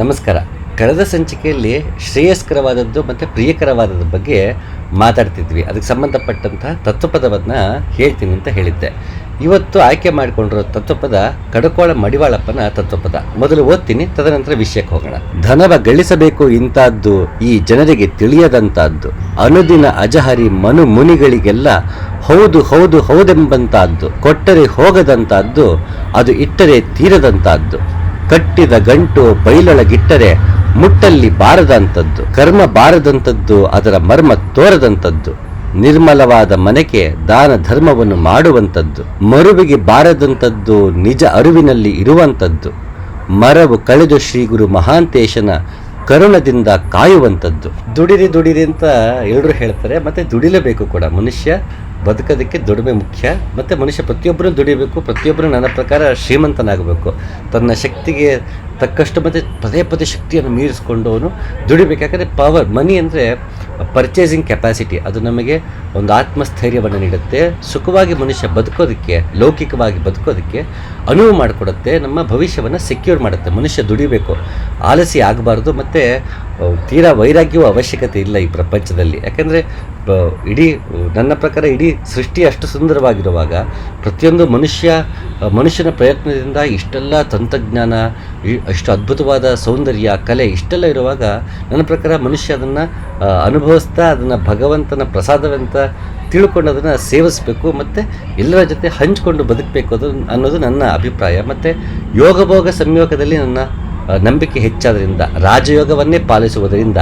ನಮಸ್ಕಾರ. ಕಳೆದ ಸಂಚಿಕೆಯಲ್ಲಿ ಶ್ರೇಯಸ್ಕರವಾದದ್ದು ಮತ್ತು ಪ್ರಿಯಕರವಾದದ್ದು ಬಗ್ಗೆ ಮಾತಾಡ್ತಿದ್ವಿ. ಅದಕ್ಕೆ ಸಂಬಂಧಪಟ್ಟಂತಹ ತತ್ವಪದವನ್ನು ಹೇಳ್ತೀನಿ ಅಂತ ಹೇಳಿದ್ದೆ. ಇವತ್ತು ಆಯ್ಕೆ ಮಾಡಿಕೊಂಡಿರೋ ತತ್ವಪದ ಕಡಕೋಳ ಮಡಿವಾಳಪ್ಪನ ತತ್ವಪದ. ಮೊದಲು ಓದ್ತೀನಿ, ತದನಂತರ ವಿಷಯಕ್ಕೆ ಹೋಗೋಣ. ಧನವ ಗಳಿಸಬೇಕು ಇಂತಹದ್ದು ಈ ಜನರಿಗೆ ತಿಳಿಯದಂತಹದ್ದು ಅನುದಿನ ಅಜಹರಿ ಮನು ಮುನಿಗಳಿಗೆಲ್ಲ ಹೌದು ಹೌದು ಹೌದೆಂಬಂತಹದ್ದು ಕೊಟ್ಟರೆ ಹೋಗದಂತಹದ್ದು ಅದು ಇಟ್ಟರೆ ತೀರದಂತಹದ್ದು ಕಟ್ಟಿದ ಗಂಟು ಬೈಲೊಳಗಿಟ್ಟರೆ ಮುಟ್ಟಲ್ಲಿ ಬಾರದಂಥದ್ದು, ಕರ್ಮ ಬಾರದಂಥದ್ದು, ಅದರ ಮರ್ಮ ತೋರದಂಥದ್ದು. ನಿರ್ಮಲವಾದ ಮನೆಗೆ ದಾನ ಧರ್ಮವನ್ನು ಮಾಡುವಂಥದ್ದು, ಮರುವಿಗೆ ಬಾರದಂಥದ್ದು ನಿಜ ಅರಿವಿನಲ್ಲಿ ಇರುವಂಥದ್ದು. ಮರವು ಕಳೆದು ಶ್ರೀ ಗುರು ಮಹಾಂತೇಶನ ಕರುಣದಿಂದ ಕಾಯುವಂಥದ್ದು. ದುಡಿರಿ ದುಡಿರಿ ಅಂತ ಎಲ್ಲರೂ ಹೇಳ್ತಾರೆ, ಮತ್ತೆ ದುಡಿಲೇಬೇಕು ಕೂಡ ಮನುಷ್ಯ. ಬದುಕೋದಕ್ಕೆ ದುಡಿಮೆ ಮುಖ್ಯ. ಮತ್ತು ಮನುಷ್ಯ ಪ್ರತಿಯೊಬ್ಬರೂ ದುಡಿಬೇಕು, ಪ್ರತಿಯೊಬ್ಬರು ನನ್ನ ಪ್ರಕಾರ ಶ್ರೀಮಂತನಾಗಬೇಕು. ತನ್ನ ಶಕ್ತಿಗೆ ತಕ್ಕಷ್ಟು ಮತ್ತು ಪದೇ ಪದೇ ಶಕ್ತಿಯನ್ನು ಮೀರಿಸ್ಕೊಂಡು ಅವನು ದುಡಿಬೇಕು. ಯಾಕಂದರೆ ಪವರ್ ಮನಿ ಅಂದರೆ ಪರ್ಚೇಸಿಂಗ್ ಕೆಪಾಸಿಟಿ ಅದು ನಮಗೆ ಒಂದು ಆತ್ಮಸ್ಥೈರ್ಯವನ್ನು ನೀಡುತ್ತೆ. ಸುಖವಾಗಿ ಮನುಷ್ಯ ಬದುಕೋದಕ್ಕೆ, ಲೌಕಿಕವಾಗಿ ಬದುಕೋದಕ್ಕೆ ಅನುವು ಮಾಡಿಕೊಡುತ್ತೆ, ನಮ್ಮ ಭವಿಷ್ಯವನ್ನು ಸೆಕ್ಯೂರ್ ಮಾಡುತ್ತೆ, ಮನುಷ್ಯ ದುಡಿಬೇಕು, ಆಲಸಿ ಆಗಬಾರ್ದು, ಮತ್ತು ತೀರಾ ವೈರಾಗ್ಯವೂ ಅವಶ್ಯಕತೆ ಇಲ್ಲ ಈ ಪ್ರಪಂಚದಲ್ಲಿ. ಯಾಕೆಂದರೆ ಇಡೀ, ನನ್ನ ಪ್ರಕಾರ ಇಡೀ ಸೃಷ್ಟಿ ಅಷ್ಟು ಸುಂದರವಾಗಿರುವಾಗ, ಪ್ರತಿಯೊಂದು ಮನುಷ್ಯ ಮನುಷ್ಯನ ಪ್ರಯತ್ನದಿಂದ ಇಷ್ಟೆಲ್ಲ ತಂತ್ರಜ್ಞಾನ ಇಷ್ಟು ಅದ್ಭುತವಾದ ಸೌಂದರ್ಯ, ಕಲೆ ಇಷ್ಟೆಲ್ಲ ಇರುವಾಗ, ನನ್ನ ಪ್ರಕಾರ ಮನುಷ್ಯ ಅದನ್ನು ಅನುಭವಿಸ್ತಾ, ಅದನ್ನು ಭಗವಂತನ ಪ್ರಸಾದವಂತ ತಿಳ್ಕೊಂಡು ಅದನ್ನು ಸೇವಿಸಬೇಕು ಮತ್ತು ಎಲ್ಲರ ಜೊತೆ ಹಂಚಿಕೊಂಡು ಬದುಕಬೇಕು ಅದು ಅನ್ನೋದು ನನ್ನ ಅಭಿಪ್ರಾಯ. ಮತ್ತು ಯೋಗಭೋಗ ಸಂಯೋಗದಲ್ಲಿ ನನ್ನ ನಂಬಿಕೆ ಹೆಚ್ಚಾದ್ರಿಂದ, ರಾಜಯೋಗವನ್ನೇ ಪಾಲಿಸುವುದರಿಂದ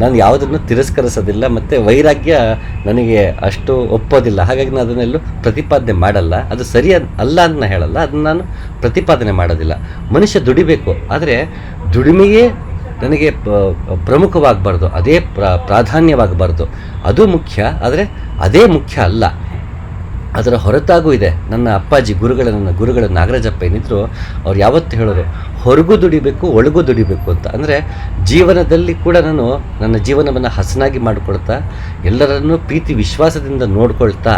ನಾನು ಯಾವುದನ್ನು ತಿರಸ್ಕರಿಸೋದಿಲ್ಲ ಮತ್ತು ವೈರಾಗ್ಯ ನನಗೆ ಅಷ್ಟು ಒಪ್ಪೋದಿಲ್ಲ. ಹಾಗಾಗಿ ನಾನು ಅದನ್ನೆಲ್ಲೂ ಪ್ರತಿಪಾದನೆ ಮಾಡಲ್ಲ. ಅದು ಸರಿ ಅಲ್ಲ ಅಂತ ನಾನು ಹೇಳಲ್ಲ. ಅದನ್ನು ನಾನು ಪ್ರತಿಪಾದನೆ ಮಾಡೋದಿಲ್ಲ. ಮನುಷ್ಯ ದುಡಿಬೇಕು. ಆದರೆ ದುಡಿಮೆಯೇ ನನಗೆ ಪ್ರಮುಖವಾಗಬಾರ್ದು, ಅದೇ ಪ್ರ, ಪ್ರಾಧಾನ್ಯವಾಗಬಾರ್ದು. ಅದು ಮುಖ್ಯ, ಆದರೆ ಅದೇ ಮುಖ್ಯ ಅಲ್ಲ. ಅದರ ಹೊರತಾಗೂ ಇದೆ. ನನ್ನ ಅಪ್ಪಾಜಿ ಗುರುಗಳ ನನ್ನ ಗುರುಗಳ, ನಾಗರಾಜಪ್ಪ ಏನಿದ್ರು, ಅವ್ರು ಯಾವತ್ತು ಹೇಳೋರು, ಹೊರಗೂ ದುಡಿಬೇಕು, ಒಳಗೂ ದುಡಿಬೇಕು ಅಂತ. ಅಂದರೆ ಜೀವನದಲ್ಲಿ ಕೂಡ ನಾನು ನನ್ನ ಜೀವನವನ್ನು ಹಸನಾಗಿ ಮಾಡಿಕೊಳ್ತಾ, ಎಲ್ಲರನ್ನೂ ಪ್ರೀತಿ ವಿಶ್ವಾಸದಿಂದ ನೋಡ್ಕೊಳ್ತಾ,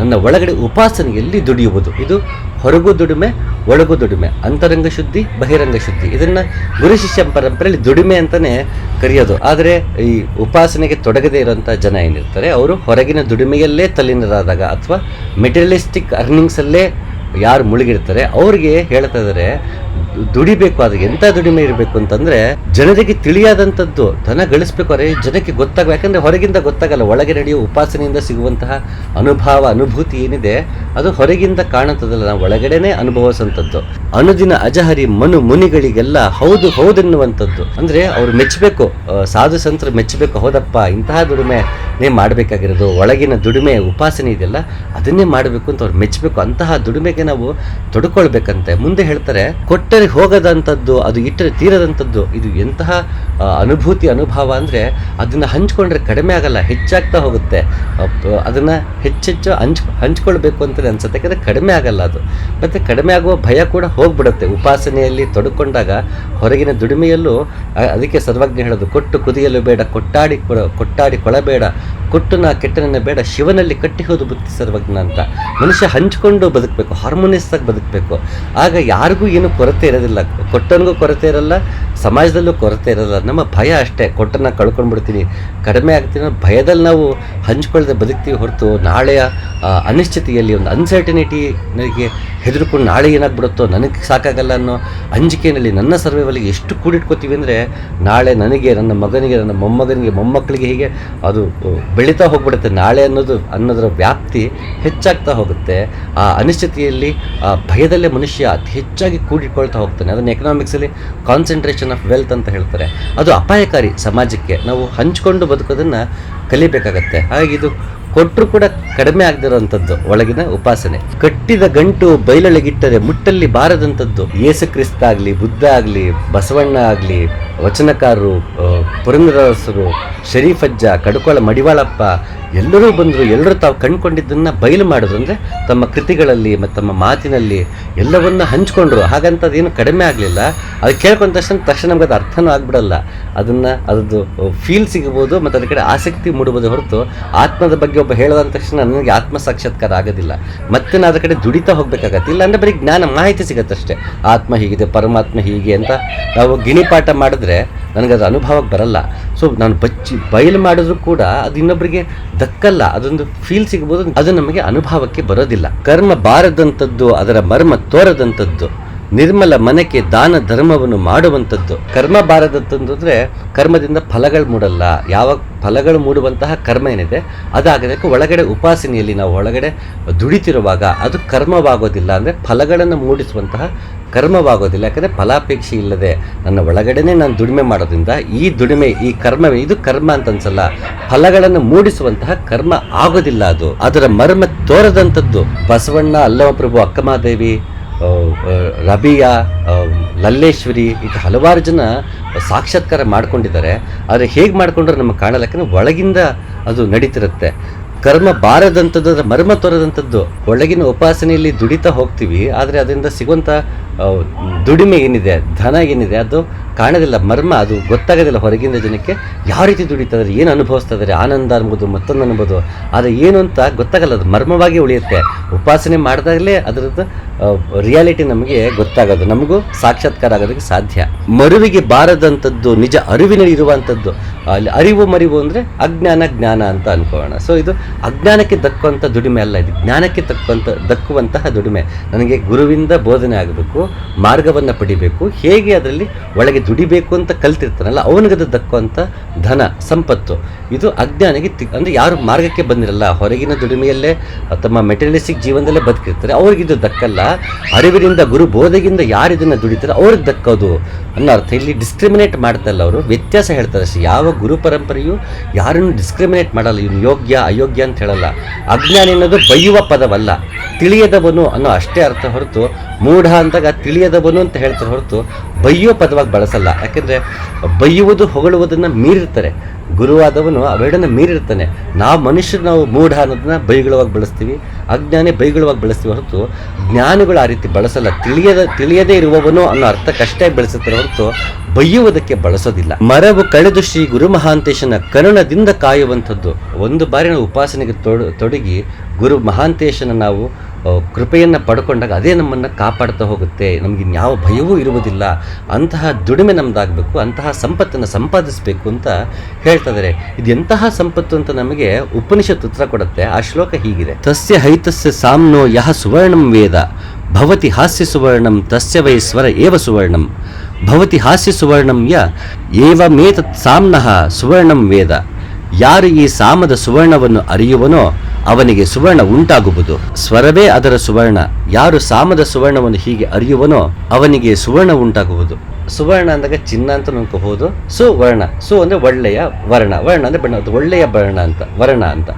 ನನ್ನ ಒಳಗಡೆ ಉಪಾಸನೆಯಲ್ಲಿ ದುಡಿಯುವುದು? ಇದು ಹೊರಗು ದುಡಿಮೆ ಒಳಗೂ ದುಡಿಮೆ, ಅಂತರಂಗ ಶುದ್ಧಿ, ಬಹಿರಂಗ ಶುದ್ಧಿ. ಇದನ್ನು ಗುರು ಶಿಷ್ಯ ಪರಂಪರೆಯಲ್ಲಿ ದುಡಿಮೆ ಅಂತಲೇ ಕರೆಯೋದು. ಆದರೆ ಈ ಉಪಾಸನೆಗೆ ತೊಡಗದೇ ಇರೋಂಥ ಜನ ಏನಿರ್ತಾರೆ? ಅವರು ಹೊರಗಿನ ದುಡಿಮೆಯಲ್ಲೇ ತಲ್ಲಿನರಾದಾಗ ಅಥವಾ ಮೆಟೀರಿಯಲಿಸ್ಟಿಕ್ ಅರ್ನಿಂಗ್ಸಲ್ಲೇ ಯಾರು ಮುಳುಗಿರ್ತಾರೆ? ಅವ್ರಿಗೆ ಹೇಳ್ತಾ ಇದ್ದಾರೆ ದುಡಿಬೇಕು, ಅದು ಎಂಥ ದುಡಿಮೆ ಇರಬೇಕು ಅಂತಂದ್ರೆ ಜನರಿಗೆ ತಿಳಿಯಾದಂಥದ್ದು, ಧನ ಗಳಿಸ್ಬೇಕು ಅರೆ ಜನಕ್ಕೆ ಗೊತ್ತಾಗ ಯಾಕಂದ್ರೆ ಹೊರಗಿಂದ ಗೊತ್ತಾಗಲ್ಲ, ಒಳಗೆ ನಡೆಯುವ ಉಪಾಸನೆಯಿಂದ ಸಿಗುವಂತಹ ಅನುಭವ, ಅನುಭೂತಿ ಏನಿದೆ, ಅದು ಹೊರಗಿಂದ ಕಾಣುತ್ತದಲ್ಲ. ನಾವು ಒಳಗಡೆನೆ ಅನುಭವಿಸುವಂಥದ್ದು. ಅನುದಿನ ಅಜಹರಿ ಮನು ಮುನಿಗಳಿಗೆಲ್ಲ ಹೌದು, ಹೌದೆನ್ನುವಂಥದ್ದು. ಅಂದ್ರೆ ಅವ್ರು ಮೆಚ್ಚಬೇಕು ಸಾಧು ಸಂತರು ಮೆಚ್ಚಬೇಕು, ಹೌದಪ್ಪ, ಇಂತಹ ದುಡಿಮೆನೇ ಮಾಡಬೇಕಾಗಿರೋದು, ಒಳಗಿನ ದುಡಿಮೆ, ಉಪಾಸನೆ ಇದೆಯಲ್ಲ ಅದನ್ನೇ ಮಾಡಬೇಕು ಅಂತ ಅವ್ರು ಮೆಚ್ಚಬೇಕು ಅಂತಹ ದುಡಿಮೆಗೆ ನಾವು ತೊಡ್ಕೊಳ್ಬೇಕಂತೆ. ಮುಂದೆ ಹೇಳ್ತಾರೆ, ಕೊಟ್ಟರೆ ಹೋಗದಂಥದ್ದು, ಅದು ಇಟ್ಟರೆ ತೀರದಂಥದ್ದು, ಇದು ಎಂತಹ ಅನುಭೂತಿ, ಅನುಭವ ಅಂದರೆ ಅದನ್ನು ಹಂಚ್ಕೊಂಡ್ರೆ ಕಡಿಮೆ ಆಗಲ್ಲ, ಹೆಚ್ಚಾಗ್ತಾ ಹೋಗುತ್ತೆ. ಅದನ್ನು ಹೆಚ್ಚೆಚ್ಚು ಹಂಚ್, ಹಂಚ್ಕೊಳ್ಬೇಕು ಅಂತಲೇ ಅನ್ಸುತ್ತೆ. ಯಾಕಂದರೆ ಕಡಿಮೆ ಆಗಲ್ಲ ಅದು. ಮತ್ತು ಕಡಿಮೆ ಆಗುವ ಭಯ ಕೂಡ ಹೋಗ್ಬಿಡುತ್ತೆ. ಉಪಾಸನೆಯಲ್ಲಿ ತೊಡ್ಕೊಂಡಾಗ ಹೊರಗಿನ ದುಡಿಮೆಯಲ್ಲೂ ಅದಕ್ಕೆ ಸರ್ವಜ್ಞ ಹೇಳೋದು, ಕೊಟ್ಟು ಕುದಿಯಲು ಬೇಡ, ಕೊಟ್ಟಾಡಿ ಕೊಟ್ಟಾಡಿ ಕೊಳಬೇಡ ಕೊಟ್ಟು ನಾ ಕೆಟ್ಟನನ್ನ ಬೇಡ, ಶಿವನಲ್ಲಿ ಕಟ್ಟಿ ಹೋದು ಬುದ್ಧಿ ಸರ್ವಜ್ಞ ಅಂತ. ಮನುಷ್ಯ ಹಂಚಿಕೊಂಡು ಬದುಕಬೇಕು ಹಾರ್ಮೋನಿಯಸ್ ಆಗಿ ಬದುಕಬೇಕು. ಆಗ ಯಾರಿಗೂ ಏನು ಕೊರತೆ ಇರೋದಿಲ್ಲ. ಕೊಟ್ಟನಿಗೂ ಕೊರತೆ ಇರಲ್ಲ ಸಮಾಜದಲ್ಲೂ ಕೊರತೆ ಇರಲ್ಲ. ನಮ್ಮ ಭಯ ಅಷ್ಟೇ. ಕೊಟ್ಟನ್ನು ಕಳ್ಕೊಂಡ್ಬಿಡ್ತೀನಿ ಕಡಿಮೆ ಆಗ್ತೀನಿ ಭಯದಲ್ಲಿ ನಾವು ಹಂಚ್ಕೊಳ್ಳದೆ ಬದುಕ್ತೀವಿ ಹೊರತು ನಾಳೆಯ ಅನಿಶ್ಚಿತಿಯಲ್ಲಿ ಒಂದು ಅನ್ಸರ್ಟನಿಟಿ ನನಗೆ ಹೆದರ್ಕೊಂಡು ನಾಳೆ ಏನಾಗ್ಬಿಡುತ್ತೋ ನನಗೆ ಸಾಕಾಗಲ್ಲ ಅನ್ನೋ ಅಂಜಿಕೆಯಲ್ಲಿ ನನ್ನ ಸರ್ವೈವಲ್ಗೆ ಎಷ್ಟು ಕೂಡಿಟ್ಕೋತೀವಿ ಅಂದರೆ ನಾಳೆ ನನಗೆ, ನನ್ನ ಮಗನಿಗೆ, ನನ್ನ ಮೊಮ್ಮಗನಿಗೆ, ಮೊಮ್ಮಕ್ಕಳಿಗೆ ಹೀಗೆ ಅದು ಬೆಳೀತಾ ಹೋಗ್ಬಿಡುತ್ತೆ. ನಾಳೆ ಅನ್ನೋದು, ಅನ್ನೋದರ ವ್ಯಾಪ್ತಿ ಹೆಚ್ಚಾಗ್ತಾ ಹೋಗುತ್ತೆ. ಆ ಅನಿಶ್ಚಿತಿಯಲ್ಲಿ, ಆ ಭಯದಲ್ಲೇ ಮನುಷ್ಯ ಅತಿ ಹೆಚ್ಚಾಗಿ ಕೂಡಿಟ್ಕೊಳ್ತಾ ಹೋಗ್ತಾನೆ. ಅದನ್ನು ಎಕನಾಮಿಕ್ಸಲ್ಲಿ ಕಾನ್ಸಂಟ್ರೇಷನ್ ಆಫ್ ವೆಲ್ತ್ ಅಂತ ಹೇಳ್ತಾರೆ. ಅದು ಅಪಾಯಕಾರಿ ಸಮಾಜಕ್ಕೆ ನಾವು ಹಂಚಿಕೊಂಡು ಬದುಕೋದನ್ನು ಕಲಿಬೇಕಾಗತ್ತೆ. ಹಾಗೆ ಇದು ಕೊಟ್ಟರು ಕೂಡ ಕಡಿಮೆ ಆಗದಿರೋಂಥದ್ದು ಒಳಗಿನ ಉಪಾಸನೆ. ಕಟ್ಟಿದ ಗಂಟು ಬಯಲೊಳಗಿಟ್ಟರೆ ಮುಟ್ಟಲ್ಲಿ ಬಾರದಂಥದ್ದು ಯೇಸು ಕ್ರಿಸ್ತ ಆಗಲಿ, ಬುದ್ಧ ಆಗಲಿ, ಬಸವಣ್ಣ ಆಗಲಿ, ವಚನಕಾರರು ಪುರಂದರಸರು ಶರೀಫಜ್ಜ, ಕಡಕೋಳ ಮಡಿವಾಳಪ್ಪ ಎಲ್ಲರೂ ಬಂದರು, ಎಲ್ಲರೂ ತಾವು ಕಂಡುಕೊಂಡಿದ್ದನ್ನು ಬಯಲು ಮಾಡಿದ್ರು. ಅಂದರೆ ತಮ್ಮ ಕೃತಿಗಳಲ್ಲಿ ಮತ್ತು ತಮ್ಮ ಮಾತಿನಲ್ಲಿ ಎಲ್ಲವನ್ನ ಹಂಚ್ಕೊಂಡ್ರು. ಹಾಗಂತ ಅದೇನು ಕಡಿಮೆ ಆಗಲಿಲ್ಲ. ಅದು ಕೇಳ್ಕೊಂಡ ತಕ್ಷಣ ತಕ್ಷಣ ನಮ್ಗೆ ಅದು ಅರ್ಥನೂ ಆಗ್ಬಿಡಲ್ಲ. ಅದನ್ನು ಅದರದ್ದು ಫೀಲ್ ಸಿಗ್ಬೋದು ಮತ್ತು ಅದ್ರ ಕಡೆ ಆಸಕ್ತಿ ಮೂಡಬಹುದು ಹೊರತು ಆತ್ಮದ ಬಗ್ಗೆ ಒಬ್ಬ ಹೇಳಿದ ತಕ್ಷಣ ನನಗೆ ಆತ್ಮ ಸಾಕ್ಷಾತ್ಕಾರ ಆಗೋದಿಲ್ಲ. ಮತ್ತೆ ನಾನು ಅದ್ರ ಕಡೆ ದುಡಿತಾ ಹೋಗಬೇಕಾಗತ್ತೆ. ಇಲ್ಲ ಅಂದರೆ ಬರೀ ಜ್ಞಾನ ಮಾಹಿತಿ ಸಿಗತ್ತಷ್ಟೇ. ಆತ್ಮ ಹೀಗಿದೆ, ಪರಮಾತ್ಮ ಹೀಗೆ ಅಂತ ನಾವು ಗಿಣಿಪಾಠ ಮಾಡಿದ್ರೆ ನನಗದು ಅನುಭವಕ್ಕೆ ಬರಲ್ಲ. ಸೊ ನಾನು ಬಚ್ಚಿ ಬಯಲು ಮಾಡಿದ್ರು ಕೂಡ ಅದು ಇನ್ನೊಬ್ಬರಿಗೆ ದಕ್ಕಲ್ಲ. ಅದೊಂದು ಫೀಲ್ ಸಿಗ್ಬೋದು. ಅದು ನಮಗೆ ಅನುಭವಕ್ಕೆ ಬರೋದಿಲ್ಲ. ಕರ್ಮ ಬಾರದಂಥದ್ದು, ಅದರ ಮರ್ಮ ತೋರದಂಥದ್ದು. ನಿರ್ಮಲ ಮನಕ್ಕೆ ದಾನ ಧರ್ಮವನ್ನು ಮಾಡುವಂಥದ್ದು. ಕರ್ಮ ಬಾರದಂತಂದ್ರೆ ಕರ್ಮದಿಂದ ಫಲಗಳು ಮೂಡಲ್ಲ. ಯಾವ ಫಲಗಳು ಮೂಡುವಂತಹ ಕರ್ಮ ಏನಿದೆ ಅದಾಗಬೇಕು ಒಳಗಡೆ ಉಪಾಸನೆಯಲ್ಲಿ ನಾವು ಒಳಗಡೆ ದುಡಿತಿರುವಾಗ ಅದು ಕರ್ಮವಾಗೋದಿಲ್ಲ ಅಂದರೆ ಫಲಗಳನ್ನು ಮೂಡಿಸುವಂತಹ ಕರ್ಮವಾಗೋದಿಲ್ಲ. ಯಾಕಂದರೆ ಫಲಾಪೇಕ್ಷೆ ಇಲ್ಲದೆ ನನ್ನ ಒಳಗಡೆನೆ ನಾನು ದುಡಿಮೆ ಮಾಡೋದ್ರಿಂದ ಈ ದುಡಿಮೆ ಈ ಕರ್ಮ ಇದು ಕರ್ಮ ಅಂತ ಅನ್ಸಲ್ಲ ಫಲಗಳನ್ನು ಮೂಡಿಸುವಂತಹ ಕರ್ಮ ಆಗೋದಿಲ್ಲ ಅದು. ಅದರ ಮರ್ಮ ತೋರದಂಥದ್ದು. ಬಸವಣ್ಣ ಅಲ್ಲಮ ಪ್ರಭು ಅಕ್ಕಮಹಾದೇವಿ ಆ, ಆ, ರಬಿಯಾ ಲಲ್ಲೇಶ್ವರಿ ಈಗ ಹಲವಾರು ಜನ ಸಾಕ್ಷಾತ್ಕಾರ ಮಾಡ್ಕೊಂಡಿದ್ದಾರೆ. ಆದರೆ ಹೇಗೆ ಮಾಡಿಕೊಂಡ್ರೆ ನಮಗೆ ಕಾಣಲ್ಲ ಯಾಕಂದರೆ ಒಳಗಿಂದ ಅದು ನಡೀತಿರುತ್ತೆ. ಕರ್ಮ ಬಾರದಂಥದ್ದು ಅದರ ಮರ್ಮ ತೊರದಂಥದ್ದು ಒಳಗಿನ ಉಪಾಸನೆಯಲ್ಲಿ ದುಡಿತಾ ಹೋಗ್ತೀವಿ. ಆದರೆ ಅದರಿಂದ ಸಿಗುವಂಥ ದುಡಿಮೆ ಏನಿದೆ, ಧನ ಏನಿದೆ, ಅದು ಕಾಣೋದಿಲ್ಲ, ಮರ್ಮ, ಅದು ಗೊತ್ತಾಗೋದಿಲ್ಲ ಹೊರಗಿನ ಜನಕ್ಕೆ ಯಾವ ರೀತಿ ದುಡಿತಾರೆ ಏನು ಅನುಭವಿಸ್ತಾ ಇದ್ದಾರೆ, ಆನಂದ ಅನ್ಬೋದು, ಮತ್ತೊಂದು ಅನ್ಬೋದು, ಆದರೆ ಏನು ಅಂತ ಗೊತ್ತಾಗಲ್ಲ, ಅದು ಮರ್ಮವಾಗಿ ಉಳಿಯುತ್ತೆ. ಉಪಾಸನೆ ಮಾಡಿದಾಗಲೇ ಅದರದ್ದು ರಿಯಾಲಿಟಿ ನಮಗೆ ಗೊತ್ತಾಗೋದು, ನಮಗೂ ಸಾಕ್ಷಾತ್ಕಾರ ಆಗೋದಕ್ಕೆ ಸಾಧ್ಯ. ಮರುವಿಗೆ ಬಾರದಂಥದ್ದು, ನಿಜ ಅರಿವಿನಲ್ಲಿ ಇರುವಂಥದ್ದು, ಅಲ್ಲಿ ಅರಿವು ಮರಿವು ಅಂದರೆ ಅಜ್ಞಾನ, ಜ್ಞಾನ ಅಂತ ಅನ್ಕೋಣ ಸೊ ಇದು ಅಜ್ಞಾನಕ್ಕೆ ದಕ್ಕುವಂಥ ದುಡಿಮೆ ಅಲ್ಲ, ಇದು ಜ್ಞಾನಕ್ಕೆ ತಕ್ಕುವಂಥ, ದಕ್ಕುವಂತಹ ದುಡಿಮೆ. ನನಗೆ ಗುರುವಿಂದ ಬೋಧನೆ ಆಗಬೇಕು ಮಾರ್ಗವನ್ನು ಪಡಿಬೇಕು ಹೇಗೆ ಅದರಲ್ಲಿ ಒಳಗೆ ದುಡಿಬೇಕು ಅಂತ ಕಲ್ತಿರ್ತಾನಲ್ಲ ಅವನಿಗದು ದಕ್ಕುವಂಥ ಧನ ಸಂಪತ್ತು. ಇದು ಅಜ್ಞಾನಿಗೆ ಅಂದರೆ ಯಾರು ಮಾರ್ಗಕ್ಕೆ ಬಂದಿರಲ್ಲ, ಹೊರಗಿನ ದುಡಿಮೆಯಲ್ಲೇ ತಮ್ಮ ಮೆಟೀರಿಯಲಿಸ್ಟಿಕ್ ಜೀವನದಲ್ಲೇ ಬದುಕಿರ್ತಾರೆ. ಅವ್ರಿಗಿದು ದಕ್ಕಲ್ಲ. ಅರಿವಿನಿಂದ, ಗುರು ಬೋಧೆಗಿಂದ ಯಾರು ಇದನ್ನು ದುಡಿತಾರೆ ಅವ್ರಿಗೆ ದಕ್ಕೋದು ಅನ್ನೋ ಅರ್ಥ. ಇಲ್ಲಿ ಡಿಸ್ಕ್ರಿಮಿನೇಟ್ ಮಾಡ್ತಲ್ಲ ಅವರು. ವ್ಯತ್ಯಾಸ ಹೇಳ್ತಾರೆ ಯಾವ ಗುರು ಪರಂಪರೆಯು ಯಾರನ್ನು ಡಿಸ್ಕ್ರಿಮಿನೇಟ್ ಮಾಡಲ್ಲ. ಇವನು ಯೋಗ್ಯ, ಅಯೋಗ್ಯ ಅಂತ ಹೇಳಲ್ಲ. ಅಜ್ಞಾನಿ ಅನ್ನೋದು ಬೈಯುವ ಪದವಲ್ಲ. ತಿಳಿಯದವನು ಅನ್ನೋ ಅಷ್ಟೇ ಅರ್ಥ ಹೊರತು ಮೂಢ ಅಂದಾಗ ತಿಳಿಯದವನು ಅಂತ ಹೇಳ್ತಾರೆ ಹೊರತು ಬೈಯೋ ಪದವಾಗಿ ಬಳಸಲ್ಲ. ಯಾಕೆಂದರೆ ಬೈಯುವುದು ಹೊಗಳುವುದನ್ನು ಮೀರಿರ್ತಾರೆ. ಗುರುವಾದವನು ಅವೆರಡನ್ನ ಮೀರಿರ್ತಾನೆ. ನಾವು ಮನುಷ್ಯರು, ನಾವು ಮೂಢ ಅನ್ನೋದನ್ನ ಬೈಗಳವಾಗಿ ಬಳಸ್ತೀವಿ. ಅಜ್ಞಾನಿ ಬೈಗಳವಾಗಿ ಬಳಸ್ತೀವಿ ಹೊರತು ಜ್ಞಾನಿಗಳು ಆ ರೀತಿ ಬಳಸಲ್ಲ. ತಿಳಿಯದ, ತಿಳಿಯದೇ ಇರುವವನು ಅನ್ನೋ ಅರ್ಥಕ್ಕಷ್ಟೇ ಬೆಳೆಸುತ್ತಾರೆ ಹೊರತು ಬೈಯುವುದಕ್ಕೆ ಬಳಸೋದಿಲ್ಲ. ಮರವು ಕಳೆದು ಶ್ರೀ ಗುರು ಮಹಾಂತೇಶನ ಕರುಣದಿಂದ ಕಾಯುವಂಥದ್ದು. ಒಂದು ಬಾರಿ ನಾವು ಉಪಾಸನೆಗೆ ತೊಡ, ತೊಡಗಿ ಗುರು ಮಹಾಂತೇಶನ ನಾವು ಕೃಪೆಯನ್ನು ಪಡ್ಕೊಂಡಾಗ ಅದೇ ನಮ್ಮನ್ನು ಕಾಪಾಡ್ತಾ ಹೋಗುತ್ತೆ. ನಮಗೆ ಯಾವ ಭಯವೂ ಇರುವುದಿಲ್ಲ. ಅಂತಹ ದುಡಿಮೆ ನಮ್ದಾಗಬೇಕು, ಅಂತಹ ಸಂಪತ್ತನ್ನು ಸಂಪಾದಿಸಬೇಕು ಅಂತ ಹೇಳ್ತಾ ಇದು ಎಂತಹ ಸಂಪತ್ತು ಅಂತ ನಮಗೆ ಉಪನಿಷತ್ ಉತ್ತರ ಕೊಡುತ್ತೆ. ಆ ಶ್ಲೋಕ ಹೀಗಿದೆ. ತಸ್ಯ ಹೈತಸ್ಯ ಸಾಮ್ನೋ ಯಹ ಸುವರ್ಣಂ ವೇದ. ಭವತಿ ಹಾಸ್ಯ ಸುವರ್ಣಂ ತಸ್ಯ ವೈ ಸ್ವರ ಏವ ಸುವರ್ಣಂ. ಭವತಿ ಹಾಸ್ಯ ಸುವರ್ಣಂ ಯ ಏವಮೇತತ್ ಸಾಮ್ನಃ ಸುವರ್ಣಂ ವೇದ. ಯಾರು ಈ ಸಾಮದ ಸುವರ್ಣವನ್ನು ಅರಿಯುವನೋ ಅವನಿಗೆ ಸುವರ್ಣ ಉಂಟಾಗುವುದು. ಸ್ವರವೇ ಅದರ ಸುವರ್ಣ. ಯಾರು ಸಾಮದ ಸುವರ್ಣವನ್ನು ಹೀಗೆ ಅರಿಯುವನೋ ಅವನಿಗೆ ಸುವರ್ಣ ಉಂಟಾಗುವುದು. ಸುವರ್ಣ ಅಂದಾಗ ಚಿನ್ನ ಅಂತ ಅನ್ಕೋಬಹುದು ಸುವರ್ಣ. ಸು ಅಂದ್ರೆ ಒಳ್ಳೆಯ ವರ್ಣ. ವರ್ಣ ಅಂದ್ರೆ ಬಣ್ಣ. ಒಳ್ಳೆಯ ವರ್ಣ ಅಂತ. ವರ್ಣ ಅಂತ.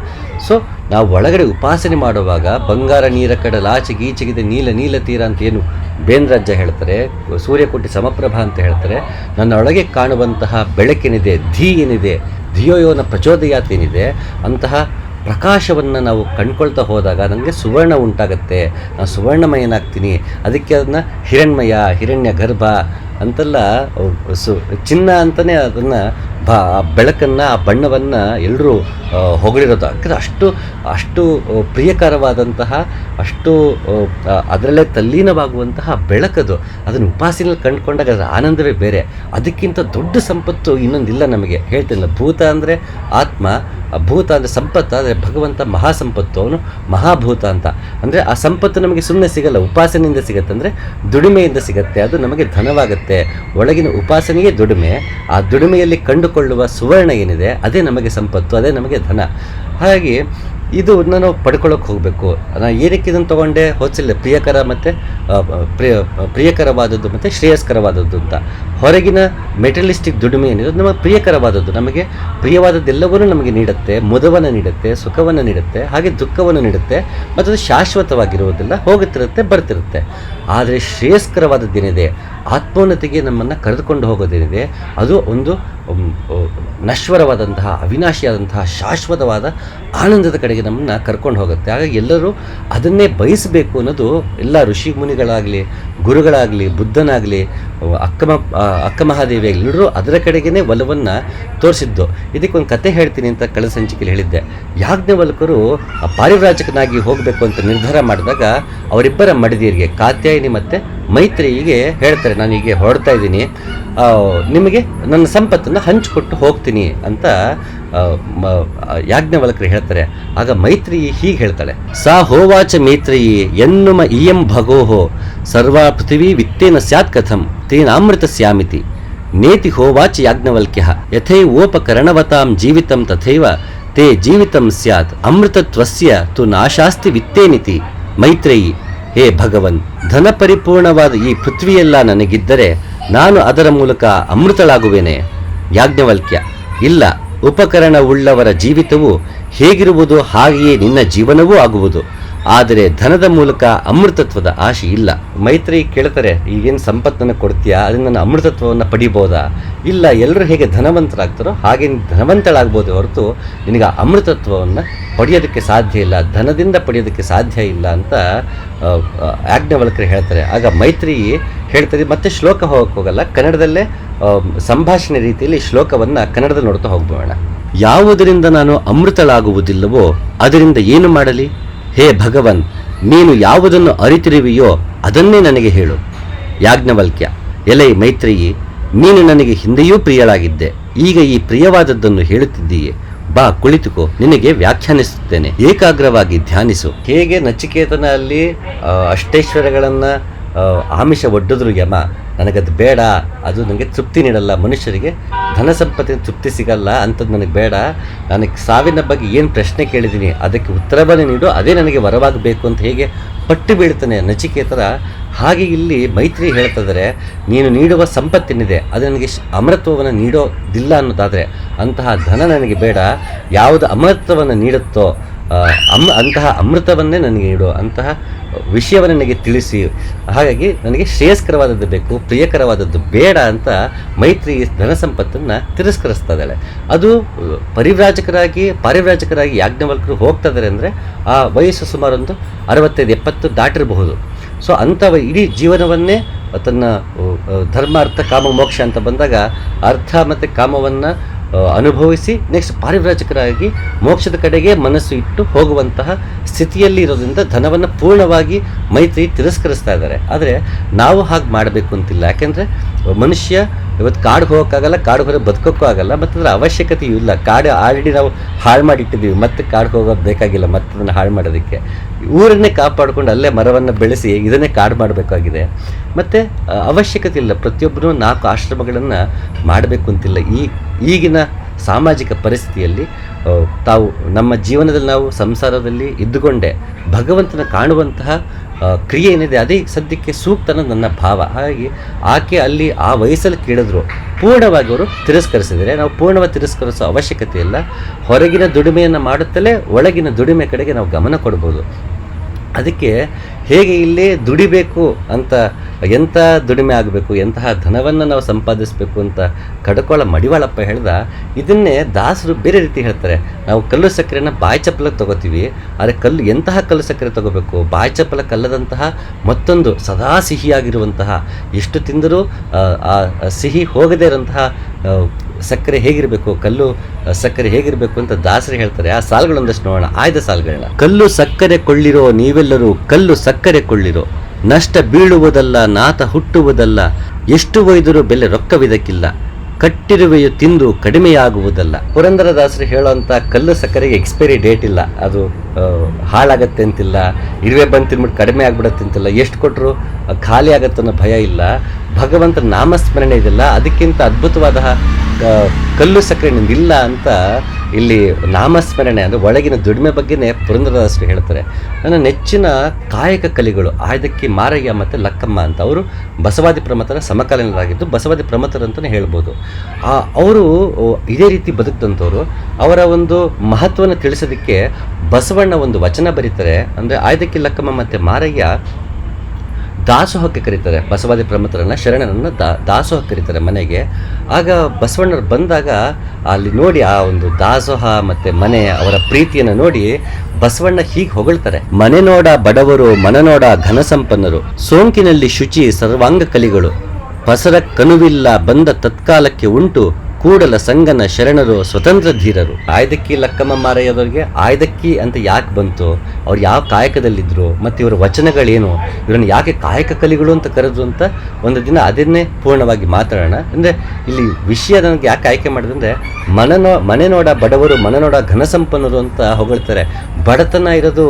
ಸೊ, ನಾವು ಒಳಗಡೆ ಉಪಾಸನೆ ಮಾಡುವಾಗ ಬಂಗಾರ ನೀರ ಕಡಲ ಆಚೆ ಈಚೆಗಿದೆ ನೀಲ ನೀಲ ತೀರ ಅಂತ ಏನು ಬೇಂದ್ರಜ್ಜ ಹೇಳ್ತಾರೆ ಸೂರ್ಯಕೋಟಿ ಸಮಪ್ರಭಾ ಅಂತ ಹೇಳ್ತಾರೆ. ನನ್ನ ಒಳಗೆ ಕಾಣುವಂತಹ ಬೆಳಕೇನಿದೆ, ಧೀ ಏನಿದೆ, ಧಿಯೋಯೋನ ಪ್ರಚೋದಯಾತ್ ಏನಿದೆ, ಅಂತಹ ಪ್ರಕಾಶವನ್ನು ನಾವು ಕಂಡ್ಕೊಳ್ತಾ ಹೋದಾಗ ನನಗೆ ಸುವರ್ಣ ಉಂಟಾಗುತ್ತೆ. ನಾನು ಸುವರ್ಣಮಯನಾಗ್ತೀನಿ. ಅದಕ್ಕೆ ಅದನ್ನು ಹಿರಣ್ಮಯ ಹಿರಣ್ಯ ಗರ್ಭ ಅಂತೆಲ್ಲ ಸು, ಚಿನ್ನ ಅಂತಲೇ ಅದನ್ನು ಬ, ಆ ಬೆಳಕನ್ನು, ಆ ಬಣ್ಣವನ್ನು ಎಲ್ಲರೂ ಹೊಗಳಿರೋದು. ಯಾಕಂದರೆ ಅಷ್ಟು ಅಷ್ಟು ಪ್ರಿಯಕರವಾದಂತಹ, ಅಷ್ಟು ಅದರಲ್ಲೇ ತಲ್ಲೀನವಾಗುವಂತಹ ಬೆಳಕದು. ಅದನ್ನು ಉಪಾಸನೆಯಲ್ಲಿ ಕಂಡುಕೊಂಡಾಗ ಅದರ ಆನಂದವೇ ಬೇರೆ. ಅದಕ್ಕಿಂತ ದೊಡ್ಡ ಸಂಪತ್ತು ಇನ್ನೊಂದಿಲ್ಲ ನಮಗೆ. ಹೇಳ್ತಿಲ್ಲ, ಭೂತ ಅಂದರೆ ಆತ್ಮ ಭೂತ ಅಂದರೆ ಸಂಪತ್ತು ಅಂದರೆ ಭಗವಂತ ಮಹಾಸಂಪತ್ತು, ಅವನು ಮಹಾಭೂತ ಅಂತ. ಅಂದರೆ ಆ ಸಂಪತ್ತು ನಮಗೆ ಸುಮ್ಮನೆ ಸಿಗಲ್ಲ, ಉಪಾಸನೆಯಿಂದ ಸಿಗತ್ತೆ. ಅಂದರೆ ದುಡಿಮೆಯಿಂದ ಸಿಗತ್ತೆ, ಅದು ನಮಗೆ ಧನವಾಗುತ್ತೆ. ಒಳಗಿನ ಉಪಾಸನೆಯೇ ದುಡಿಮೆ. ಆ ದುಡಿಮೆಯಲ್ಲಿ ಕಂಡುಕೊಳ್ಳುವ ಸುವರ್ಣ ಏನಿದೆ, ಅದೇ ನಮಗೆ ಸಂಪತ್ತು, ಅದೇ ನಮಗೆ ಧನ. ಹಾಗಾಗಿ ಇದು ನಾವು ಪಡ್ಕೊಳ್ಳೋಕೆ ಹೋಗಬೇಕು. ನಾನು ಏನಕ್ಕೆ ಇದನ್ನು ತೊಗೊಂಡೆ? ಹೋಚಿಲ್ಲ ಪ್ರಿಯಕರ ಮತ್ತು ಪ್ರಿಯ ಪ್ರಿಯಕರವಾದದ್ದು ಮತ್ತು ಶ್ರೇಯಸ್ಕರವಾದದ್ದು ಅಂತ. ಹೊರಗಿನ ಮೆಟಲಿಸ್ಟಿಕ್ ದುಡಿಮೆ ಏನಿದೆ ನಮಗೆ ಪ್ರಿಯಕರವಾದದ್ದು. ನಮಗೆ ಪ್ರಿಯವಾದದ್ದೆಲ್ಲವನ್ನೂ ನಮಗೆ ನೀಡುತ್ತೆ. ಮುದವನ್ನು ನೀಡುತ್ತೆ, ಸುಖವನ್ನು ನೀಡುತ್ತೆ, ಹಾಗೆ ದುಃಖವನ್ನು ನೀಡುತ್ತೆ ಮತ್ತು ಅದು ಶಾಶ್ವತವಾಗಿರುವುದಿಲ್ಲ, ಹೋಗುತ್ತಿರುತ್ತೆ, ಬರ್ತಿರುತ್ತೆ. ಆದರೆ ಶ್ರೇಯಸ್ಕರವಾದದ್ದೇನಿದೆ ಆತ್ಮೋನ್ನತಿಗೆ ನಮ್ಮನ್ನು ಕರೆದುಕೊಂಡು ಹೋಗೋದೇನಿದೆ, ಅದು ಒಂದು ನಶ್ವರವಾದಂತಹ, ಅವಿನಾಶಿಯಾದಂತಹ, ಶಾಶ್ವತವಾದ ಆನಂದದ ಕಡೆಗೆ ನಮ್ಮನ್ನು ಕರ್ಕೊಂಡು ಹೋಗುತ್ತೆ. ಹಾಗಾಗಿ ಎಲ್ಲರೂ ಅದನ್ನೇ ಬಯಸಬೇಕು ಅನ್ನೋದು ಎಲ್ಲ ಋಷಿ ಮುನಿಗಳಾಗಲಿ, ಗುರುಗಳಾಗಲಿ, ಬುದ್ಧನಾಗಲಿ ಅಕ್ಕಮ ಅಕ್ಕ ಮಹಾದೇವಿ ಎಲ್ಲರೂ ಅದರ ಕಡೆಗೇ ಒಲವನ್ನು ತೋರಿಸಿದ್ದು. ಇದಕ್ಕೊಂದು ಕತೆ ಹೇಳ್ತೀನಿ ಅಂತ ಕಳೆದ ಸಂಚಿಕೆಯಲ್ಲಿ ಹೇಳಿದ್ದೆ. ಯಾಜ್ಞವಲ್ಕರು ಪಾರಿವ್ರಾಜಕನಾಗಿ ಹೋಗಬೇಕು ಅಂತ ನಿರ್ಧಾರ ಮಾಡಿದಾಗ ಅವರಿಬ್ಬರ ಮಡದಿಯರಿಗೆ ಕಾತ್ಯಾಯಿನಿ ಮತ್ತು ಮೈತ್ರಿಯಿಗೆ ಹೇಳ್ತಾರೆ, ನಾನು ಹೀಗೆ ಹೊರಡ್ತಾ ಇದ್ದೀನಿ. ನಿಮಗೆ ನನ್ನ ಸಂಪತ್ತನ್ನು ಹಂಚಿಕೊಟ್ಟು ಹೋಗ್ತೀನಿ ಅಂತ ಯಾಜ್ಞವಲ್ಕರು ಹೇಳ್ತಾರೆ, ಆಗ ಮೈತ್ರಿ ಹೀಗೆ ಹೇಳ್ತಾಳೆ, ಸಾ ಹೋವಾಚ ಮೈತ್ರಿಯಿ, ಎನ್ನುಮ ಇಯಂ ಭಗೋಹೋ, ಸರ್ವಾ ಪೃಥಿವೀ ವಿತ್ತೇನ ಸ್ಯಾತ್ ಕಥಂ ತೇನಾಮೃತ ಸ್ಯಾಮಿತಿ, ನೇತಿ ಹೋವಾಚ ಯಾಜ್ಞವಲ್ಕ್ಯ, ಯಥೈ ಓಪಕರಣವತಾಂ ಜೀವಿತಂ ತಥೈವ, ತೇ ಜೀವಿತಂ ಸ್ಯಾತ್, ಅಮೃತತ್ವಸ್ಯ ತು ನಾಶಾಸ್ತಿ ವಿತ್ತೇನಿತಿ, ಮೈತ್ರೇಯಿ, ಹೇ ಭಗವನ್ ಧನ ಪರಿಪೂರ್ಣವಾದ ಈ ಪೃಥ್ವಿಯೆಲ್ಲ ನನಗಿದ್ದರೆ, ನಾನು ಅದರ ಮೂಲಕ ಅಮೃತಳಾಗುವೆನೆ, ಯಾಜ್ಞವಲ್ಕ್ಯ, ಇಲ್ಲ. ಉಪಕರಣವುಳ್ಳವರ ಜೀವಿತವು ಹೇಗಿರುವುದು ಹಾಗೆಯೇ ನಿನ್ನ ಜೀವನವೂ ಆಗುವುದು. ಆದರೆ ಧನದ ಮೂಲಕ ಅಮೃತತ್ವದ ಆಶೆ ಇಲ್ಲ. ಮೈತ್ರಿ ಕೇಳ್ತಾರೆ ಈಗೇನು ಸಂಪತ್ತನ್ನು ಕೊಡ್ತೀಯಾ? ಅದನ್ನ ನಾನು ಅಮೃತತ್ವವನ್ನು ಪಡಿಬೋದಾ? ಇಲ್ಲ ಎಲ್ಲರೂ ಹೇಗೆ ಧನವಂತರಾಗ್ತಾರೋ ಹಾಗೆ ಧನವಂತಳಾಗ್ಬೋದು ಹೊರತು ನಿನಗೆ ಅಮೃತತ್ವವನ್ನು ಪಡೆಯೋದಕ್ಕೆ ಸಾಧ್ಯ ಇಲ್ಲ ಧನದಿಂದ ಪಡೆಯೋದಕ್ಕೆ ಸಾಧ್ಯ ಇಲ್ಲ ಅಂತ ಆ, ಆ, ಹೇಳ್ತಾರೆ. ಆಗ ಮೈತ್ರಿ ಹೇಳ್ತಾರೆ ಮತ್ತೆ ಶ್ಲೋಕ ಹೋಗಕ್ಕೆ ಹೋಗಲ್ಲ. ಕನ್ನಡದಲ್ಲೇ ಸಂಭಾಷಣೆ ರೀತಿಯಲ್ಲಿ ಶ್ಲೋಕವನ್ನು ಕನ್ನಡದಲ್ಲಿ ನೋಡ್ತಾ ಹೋಗ್ಬೋಣ ಯಾವುದರಿಂದ ನಾನು ಅಮೃತಳಾಗುವುದಿಲ್ಲವೋ ಅದರಿಂದ ಏನು ಮಾಡಲಿ? ಹೇ ಭಗವನ್, ನೀನು ಯಾವುದನ್ನು ಅರಿತಿರುವೆಯೋ ಅದನ್ನೇ ನನಗೆ ಹೇಳು. ಯಾಜ್ಞವಲ್ಕ್ಯ, ಎಲೈ ಮೈತ್ರಿಯಿ, ನೀನು ನನಗೆ ಹಿಂದೆಯೂ ಪ್ರಿಯಳಾಗಿದ್ದೆ. ಈಗ ಈ ಪ್ರಿಯವಾದದ್ದನ್ನು ಹೇಳುತ್ತಿದ್ದೀಯೆ. ಬಾ, ಕುಳಿತುಕೋ, ನಿನಗೆ ವ್ಯಾಖ್ಯಾನಿಸುತ್ತೇನೆ. ಏಕಾಗ್ರವಾಗಿ ಧ್ಯಾನಿಸು. ಹೇಗೆ ನಚಿಕೇತನ ಅಲ್ಲಿ ಅಷ್ಟೇಶ್ವರಗಳನ್ನ ಆಮಿಷ ಒಡ್ಡಿದ್ರು ಯಮ ನನಗದು ಬೇಡ. ಅದು ನನಗೆ ತೃಪ್ತಿ ನೀಡಲ್ಲ. ಮನುಷ್ಯರಿಗೆ ಧನ ಸಂಪತ್ತಿನ ತೃಪ್ತಿ ಸಿಗಲ್ಲ ಅಂಥದ್ದು ನನಗೆ ಬೇಡ. ನನಗೆ ಸಾವಿನ ಬಗ್ಗೆ ಏನು ಪ್ರಶ್ನೆ ಕೇಳಿದ್ದೀನಿ, ಅದಕ್ಕೆ ಉತ್ತರವನ್ನು ನೀಡು. ಅದೇ ನನಗೆ ವರವಾಗಬೇಕು ಅಂತ ಹೇಗೆ ಪಟ್ಟು ಬೀಳ್ತಾನೆ ನಚಿಕೇತರ. ಹಾಗೆ ಇಲ್ಲಿ ಮೈತ್ರಿ ಹೇಳ್ತಿದ್ದಾರೆ ನೀನು ನೀಡುವ ಸಂಪತ್ತಿನಿದೆ. ಅದು ನನಗೆ ಅಮೃತ್ವವನ್ನು ನೀಡೋದಿಲ್ಲ ಅನ್ನೋದಾದರೆ ಅಂತಹ ಧನ ನನಗೆ ಬೇಡ. ಯಾವುದು ಅಮೃತ್ವವನ್ನು ನೀಡುತ್ತೋ ಅಮ್, ಅಂತಹ ಅಮೃತವನ್ನೇ ನನಗೆ ನೀಡು, ಅಂತಹ ವಿಷಯವನ್ನು ನನಗೆ ತಿಳಿಸಿ. ಹಾಗಾಗಿ ನನಗೆ ಶ್ರೇಯಸ್ಕರವಾದದ್ದು ಬೇಕು, ಪ್ರಿಯಕರವಾದದ್ದು ಬೇಡ ಅಂತ ಮೈತ್ರಿ ಧನ ಸಂಪತ್ತನ್ನು ತಿರಸ್ಕರಿಸ್ತಾ ಇದ್ದಾಳೆ ಅದು ಪರಿವ್ರಾಜಕರಾಗಿ, ಪಾರಿವ್ರಾಜಕರಾಗಿ ಯಾಜ್ಞವಲ್ಕರು ಹೋಗ್ತಾ ಇದ್ದಾರೆ ಅಂದರೆ ಆ ವಯಸ್ಸು ಸುಮಾರು ಒಂದು ಅರವತ್ತೈದು, ಎಪ್ಪತ್ತು ದಾಟಿರಬಹುದು. ಸೊ ಅಂಥ ಇಡೀ ಜೀವನವನ್ನೇ ತನ್ನ ಧರ್ಮ ಅರ್ಥ ಕಾಮ, ಮೋಕ್ಷ ಅಂತ ಬಂದಾಗ ಅರ್ಥ ಮತ್ತು ಕಾಮವನ್ನು ಅನುಭವಿಸಿ ನೆಕ್ಸ್ಟ್ ಪಾರಿವ್ರಾಜಕರಾಗಿ ಮೋಕ್ಷದ ಕಡೆಗೆ ಮನಸ್ಸು ಇಟ್ಟು ಹೋಗುವಂತಹ ಸ್ಥಿತಿಯಲ್ಲಿ ಇರೋದ್ರಿಂದ ಧನವನ್ನು ಪೂರ್ಣವಾಗಿ ಮೈತ್ರಿ ತಿರಸ್ಕರಿಸ್ತಾ ಇದ್ದಾರೆ. ಆದರೆ ನಾವು ಹಾಗೆ ಮಾಡಬೇಕು ಅಂತಿಲ್ಲ. ಯಾಕೆಂದರೆ ಮನುಷ್ಯ ಇವತ್ತು ಕಾಡು ಹೋಗೋಕ್ಕಾಗಲ್ಲ, ಕಾಡು ಹೊರ ಬದುಕೋಕ್ಕೂ ಆಗಲ್ಲ ಮತ್ತು ಅದರ ಅವಶ್ಯಕತೆಯೂ ಇಲ್ಲ. ಕಾಡು ಆಲ್ರೆಡಿ ನಾವು ಹಾಳು ಮಾಡಿಟ್ಟಿದ್ದೀವಿ, ಮತ್ತೆ ಕಾಡು ಹೋಗೋದು ಬೇಕಾಗಿಲ್ಲ ಮತ್ತೆ ಅದನ್ನು ಹಾಳು ಮಾಡೋದಕ್ಕೆ. ಊರನ್ನೇ ಕಾಪಾಡಿಕೊಂಡು ಅಲ್ಲೇ ಮರವನ್ನು ಬೆಳೆಸಿ ಇದನ್ನೇ ಕಾಡು ಮಾಡಬೇಕಾಗಿದೆ. ಮತ್ತು ಅವಶ್ಯಕತೆ ಇಲ್ಲ. ಪ್ರತಿಯೊಬ್ಬರೂ ನಾಲ್ಕು ಆಶ್ರಮಗಳನ್ನು ಮಾಡಬೇಕು ಅಂತಿಲ್ಲ. ಈ, ಈಗಿನ ಸಾಮಾಜಿಕ ಪರಿಸ್ಥಿತಿಯಲ್ಲಿ ತಾವು ನಮ್ಮ ಜೀವನದಲ್ಲಿ ನಾವು ಸಂಸಾರದಲ್ಲಿ ಇದ್ದುಕೊಂಡೇ, ಭಗವಂತನ ಕಾಣುವಂತಹ ಕ್ರಿಯೆ ಏನಿದೆ, ಅದೇ ಸದ್ಯಕ್ಕೆ ಸೂಕ್ತ ಅನ್ನೋದು ನನ್ನ ಭಾವ. ಹಾಗಾಗಿ ಆಕೆ ಅಲ್ಲಿ ಆ ವಯಸ್ಸಲ್ಲಿ ಕೇಳಿದ್ರು. ಪೂರ್ಣವಾಗಿ ಅವರು ತಿರಸ್ಕರಿಸಿದರೆ ನಾವು ಪೂರ್ಣವಾಗಿ ತಿರಸ್ಕರಿಸೋ ಅವಶ್ಯಕತೆ ಇಲ್ಲ. ಹೊರಗಿನ ದುಡಿಮೆಯನ್ನು ಮಾಡುತ್ತಲೇ ಒಳಗಿನ ದುಡಿಮೆ ಕಡೆಗೆ ನಾವು ಗಮನ ಕೊಡ್ಬೋದು. ಅದಕ್ಕೆ ಹೇಗೆ ಇಲ್ಲಿ ದುಡಿಬೇಕು ಅಂತ ಎಂಥ ದುಡಿಮೆ ಆಗಬೇಕು ಎಂತಹ ಧನವನ್ನು ನಾವು ಸಂಪಾದಿಸಬೇಕು ಅಂತ ಕಡಕೋಳ ಮಡಿವಾಳಪ್ಪ ಹೇಳ್ದ ಇದನ್ನೇ ದಾಸರು ಬೇರೆ ರೀತಿ ಹೇಳ್ತಾರೆ. ನಾವು ಕಲ್ಲು ಸಕ್ಕರೆನ ಬಾಯಿ ಚಪ್ಪಲಕ್ಕೆ ತಗೋತೀವಿ ಆದರೆ ಕಲ್ಲು ಎಂತಹ ಕಲ್ಲು ಸಕ್ಕರೆ ತಗೋಬೇಕು? ಬಾಯಿ ಚಪ್ಪಲಕ್ಕೆ ಕಲ್ಲದಂತಹ ಮತ್ತೊಂದು ಸದಾ ಸಿಹಿಯಾಗಿರುವಂತಹ ಎಷ್ಟು ತಿಂದರೂ ಆ, ಸಿಹಿ ಹೋಗದೇ ಇರೋಂತಹ ಸಕ್ಕರೆ ಹೇಗಿರಬೇಕು ಕಲ್ಲು ಸಕ್ಕರೆ ಹೇಗಿರಬೇಕು ಅಂತ ದಾಸರು ಹೇಳ್ತಾರೆ. ಆ ಸಾಲುಗಳೊಂದಷ್ಟು ನೋಡೋಣ. ಆಯ್ದ ಸಾಲುಗಳನ್ನ? ಕಲ್ಲು ಸಕ್ಕರೆ ಕೊಳ್ಳಿರೋ ನೀವೆಲ್ಲರೂ ಕಲ್ಲು ಸಕ್ಕರೆ ಕೊಳ್ಳಿರೋ ನಷ್ಟ ಬೀಳುವುದಲ್ಲ, ನಾತ ಹುಟ್ಟುವುದಲ್ಲ, ಎಷ್ಟು ಒಯ್ದರೂ ಬೆಲೆ ರೊಕ್ಕವಿದಕ್ಕಿಲ್ಲ. ಕಟ್ಟಿರುವೆಯು ತಿಂದು ಕಡಿಮೆಯಾಗುವುದಲ್ಲ. ಪುರಂದರದಾಸರು ಹೇಳುವಂಥ ಕಲ್ಲು ಸಕ್ಕರೆಗೆ ಎಕ್ಸ್ಪೈರಿ ಡೇಟ್ ಇಲ್ಲ. ಅದು ಹಾಳಾಗತ್ತೆ ಅಂತಿಲ್ಲ. ಇರುವೆ ಬಂದು ತಿನ್ಬಿಟ್ಟು ಕಡಿಮೆ ಆಗ್ಬಿಡತ್ತೆ ಅಂತಿಲ್ಲ. ಎಷ್ಟು ಕೊಟ್ಟರು ಖಾಲಿ ಆಗತ್ತೆ ಅನ್ನೋ ಭಯ ಇಲ್ಲ. ಭಗವಂತ ನಾಮಸ್ಮರಣೆ ಇದೆಯಲ್ಲ ಅದಕ್ಕಿಂತ ಅದ್ಭುತವಾದ ಕಲ್ಲು ಸಕ್ಕರೆ ನಿಮಗಿಲ್ಲ ಅಂತ ಇಲ್ಲಿ ನಾಮಸ್ಮರಣೆ ಅಂದರೆ ಒಳಗಿನ ದುಡಿಮೆ ಬಗ್ಗೆನೇ ಪುರಂದರದಾಸರು ಹೇಳ್ತಾರೆ. ನನ್ನ ನೆಚ್ಚಿನ ಕಾಯಕ ಕಲಿಗಳು ಆಯ್ದಕ್ಕಿ ಮಾರಯ್ಯ ಮತ್ತು ಲಕ್ಕಮ್ಮ ಅಂತ ಅವರು ಬಸವಾದಿ ಪ್ರಮತರ ಸಮಕಾಲೀನರಾಗಿದ್ದು ಬಸವಾದಿ ಪ್ರಮತರು ಅಂತಲೇ ಹೇಳ್ಬೋದು. ಆ, ಅವರು ಇದೇ ರೀತಿ ಬದುಕಿದಂಥವ್ರು. ಅವರ ಒಂದು ಮಹತ್ವವನ್ನು ತಿಳಿಸೋದಕ್ಕೆ ಬಸವಣ್ಣ ಒಂದು ವಚನ ಬರೀತಾರೆ. ಅಂದರೆ ಆಯ್ದಕ್ಕಿ ಲಕ್ಕಮ್ಮ ಮತ್ತು ಮಾರಯ್ಯ ದಾಸೋಹಕ್ಕೆ ಕರೀತಾರೆ. ಬಸವಾದಿ ಪ್ರಮುಖರನ್ನು ಶರಣರನ್ನು ದಾ ದಾಸೋಹಕ್ಕೆ ಕರೀತಾರೆ ಮನೆಗೆ. ಆಗ ಬಸವಣ್ಣರು ಬಂದಾಗ ಅಲ್ಲಿ ನೋಡಿ ಆ ಒಂದು ದಾಸೋಹ ಮತ್ತು ಮನೆ ಅವರ ಪ್ರೀತಿಯನ್ನು ನೋಡಿ ಬಸವಣ್ಣ ಹೀಗೆ ಹೊಗಳ್ತಾರೆ. ಮನೆ ನೋಡ ಬಡವರು, ಮನ ನೋಡ ಘನ ಸಂಪನ್ನರು ಸೋಂಕಿನಲ್ಲಿ ಶುಚಿ ಸರ್ವಾಂಗ ಕಲಿಗಳು ಬಸರ ಕನುವಿಲ್ಲ ಬಂದ ತತ್ಕಾಲಕ್ಕೆ ಉಂಟು ಕೂಡಲ ಸಂಗನ ಶರಣರು ಸ್ವತಂತ್ರ ಧೀರರು. ಆಯ್ದಕ್ಕಿ ಲಕ್ಕಮ್ಮ ಮಾರಯ್ಯದವ್ರಿಗೆ, ಆಯ್ದಕ್ಕಿ ಅಂತ ಯಾಕೆ ಬಂತು? ಅವ್ರು ಯಾವ ಕಾಯಕದಲ್ಲಿದ್ದರು ಮತ್ತು ಇವರ ವಚನಗಳೇನು? ಇವರನ್ನು ಯಾಕೆ ಕಾಯಕ ಕಲಿಗಳು ಅಂತ ಕರೆದ್ರು ಅಂತ ಒಂದು ದಿನ ಅದನ್ನೇ ಪೂರ್ಣವಾಗಿ ಮಾತಾಡೋಣ. ಅಂದರೆ ಇಲ್ಲಿ ವಿಷಯ ನನಗೆ ಯಾಕೆ ಆಯ್ಕೆ ಮಾಡಿದ್ರೆ ಮನನೋ ಮನೆ ನೋಡ ಬಡವರು, ಮನನೋಡ ಘನಸಂಪನ್ನರು ಅಂತ ಹೊಗಳ್ತಾರೆ. ಬಡತನ ಇರೋದು